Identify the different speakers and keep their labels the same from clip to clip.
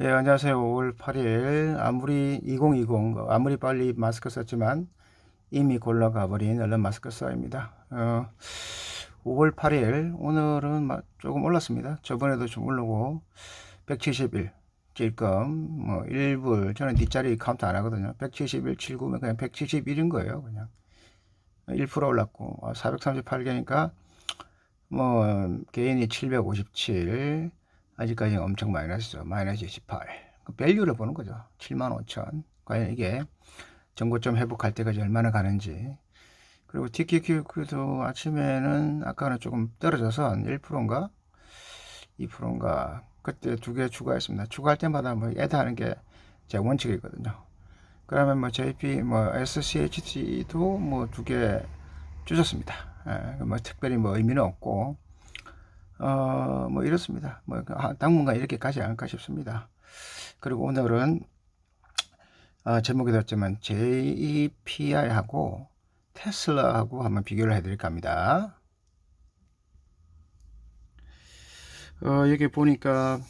Speaker 1: 예, 안녕하세요. 5월 8일 아무리 2020 아무리 빨리 마스크 썼지만 이미 골라가 버린 얼른 마스크 써입니다. 어, 5월 8일 오늘은 마- 조금 올랐습니다. 저번에도 좀 오르고 171 찔끔 뭐 1불 저는 뒷자리 카운트 안 하거든요. 171 79면 그냥 171인 거예요. 그냥 1% 올랐고 438개니까 뭐 개인이 757 아직까지 엄청 마이너스죠. 마이너스 28. 그 밸류를 보는 거죠. 7만 5천. 과연 이게 정고점 회복할 때까지 얼마나 가는지. 그리고 TQQ도 아침에는 아까는 조금 떨어져서 한 1%인가 2%인가 그때 두 개 추가했습니다. 추가할 때마다 뭐 애다하는 게 제 원칙이거든요. 그러면 뭐 JP 뭐 SCHT도 뭐 두 개 주셨습니다. 예, 뭐 특별히 뭐 의미는 없고 어, 뭐 이렇습니다. 뭐 아, 당분간 이렇게 가지 않을까 싶습니다. 그리고 오늘은 아, 제목이 됐지만 JEPI하고 테슬라하고 한번 비교를 해드릴까 합니다. 어, 여기 보니까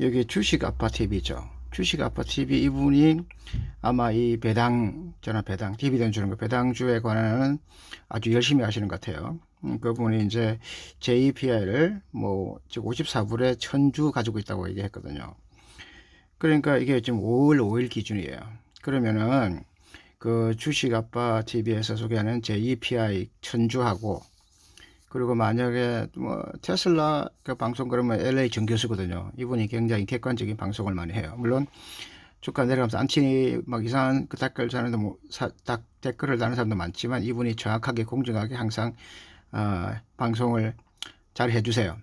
Speaker 1: 여기 주식 아빠 TV죠. 주식 아빠 TV 이분이 아마 이 배당 전화 배당 디비전 주는 거 배당주에 관한 아주 열심히 하시는 것 같아요. 음, 그분이 이제 JPI를 뭐즉 54불에 천주 가지고 있다고 얘기했거든요. 그러니까 이게 지금 5월 5일 기준이에요. 그러면은 그 주식 아빠 TV에서 소개하는 JPI 천주하고 그리고 만약에 뭐 테슬라 그 방송 그러면 LA 정 교수거든요. 이분이 굉장히 객관적인 방송을 많이 해요. 물론 주가 내려가면서 안치 막 이상한 그 댓글 다는 뭐 사, 딱 댓글을 다는 사람도 많지만 이분이 정확하게 공정하게 항상 어, 방송을 잘 해주세요.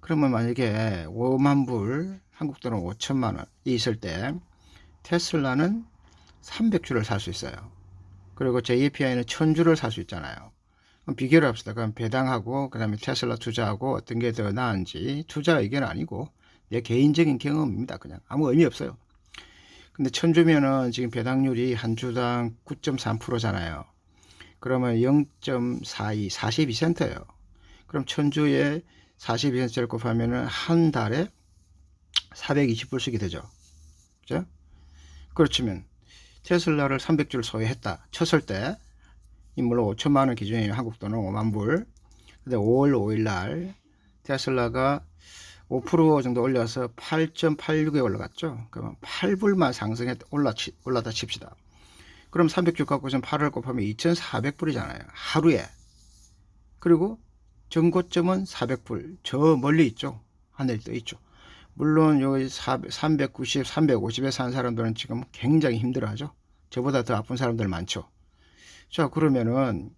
Speaker 1: 그러면 만약에 5만 불 한국 돈은 5천만 원이 있을 때 테슬라는 300주를 살 수 있어요. 그리고 JPI는 1000주를 살 수 있잖아요. 비교를 합시다. 그럼 배당하고 그다음에 테슬라 투자하고 어떤 게 더 나은지 투자 의견 아니고 내 개인적인 경험입니다. 그냥 아무 의미 없어요. 근데 천주면은 지금 배당률이 한 주당 9.3%잖아요. 그러면 0.42, 42센트예요. 그럼 천주에 42센트를 곱하면은 한 달에 420불씩이 되죠. 그죠? 그렇지만 테슬라를 300주를 소유했다 쳤을 때 물론 5천만 원 기준이 한국 돈은 5만 불. 근데 5월 5일 날 테슬라가 5% 정도 올려서 8.86에 올라갔죠. 그러면 8불만 상승해 올라 올라다 칩시다. 그럼 300주 갖고선 8을 곱하면 2,400불이잖아요. 하루에. 그리고 전고점은 400불. 저 멀리 있죠. 하늘에 떠 있죠. 물론 여기 390, 350에 산 사람들은 지금 굉장히 힘들어하죠. 저보다 더 아픈 사람들 많죠. 자 그러면은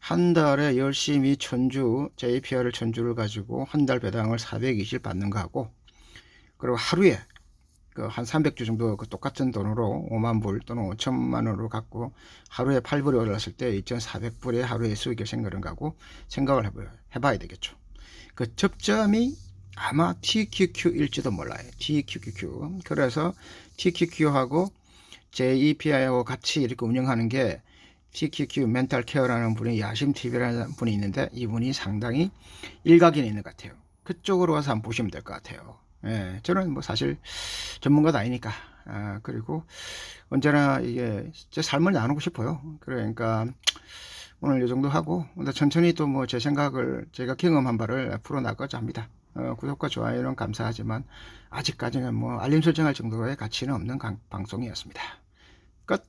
Speaker 1: 한 달에 열심히 천주 JPR을 천주를 가지고 한 달 배당을 420 받는 거하고 그리고 하루에 그 한 300주 정도 그 똑같은 돈으로 5만 불 또는 5천만 원으로 갖고 하루에 8불이 올랐을 때 2,400불의 하루에 수익을 생기는 거하고 생각을 해봐요. 해봐야 되겠죠. 그 접점이 아마 TQQ일지도 몰라요. TQQQ. 그래서 TQQ하고 JEPI하고 같이 이렇게 운영하는 게 TQQ 멘탈 케어라는 분이 야심 TV라는 분이 있는데 이분이 상당히 일각이 있는 것 같아요. 그쪽으로 와서 한번 보시면 될 것 같아요. 예, 저는 뭐 사실 전문가도 아니니까. 아, 그리고 언제나 이게 제 삶을 나누고 싶어요. 그러니까 오늘 이 정도 하고 천천히 또 뭐 제 생각을 제가 경험한 바를 풀어 나가자 합니다. 어, 구독과 좋아요는 감사하지만 아직까지는 뭐 알림 설정할 정도의 가치는 없는 강, 방송이었습니다. 끝.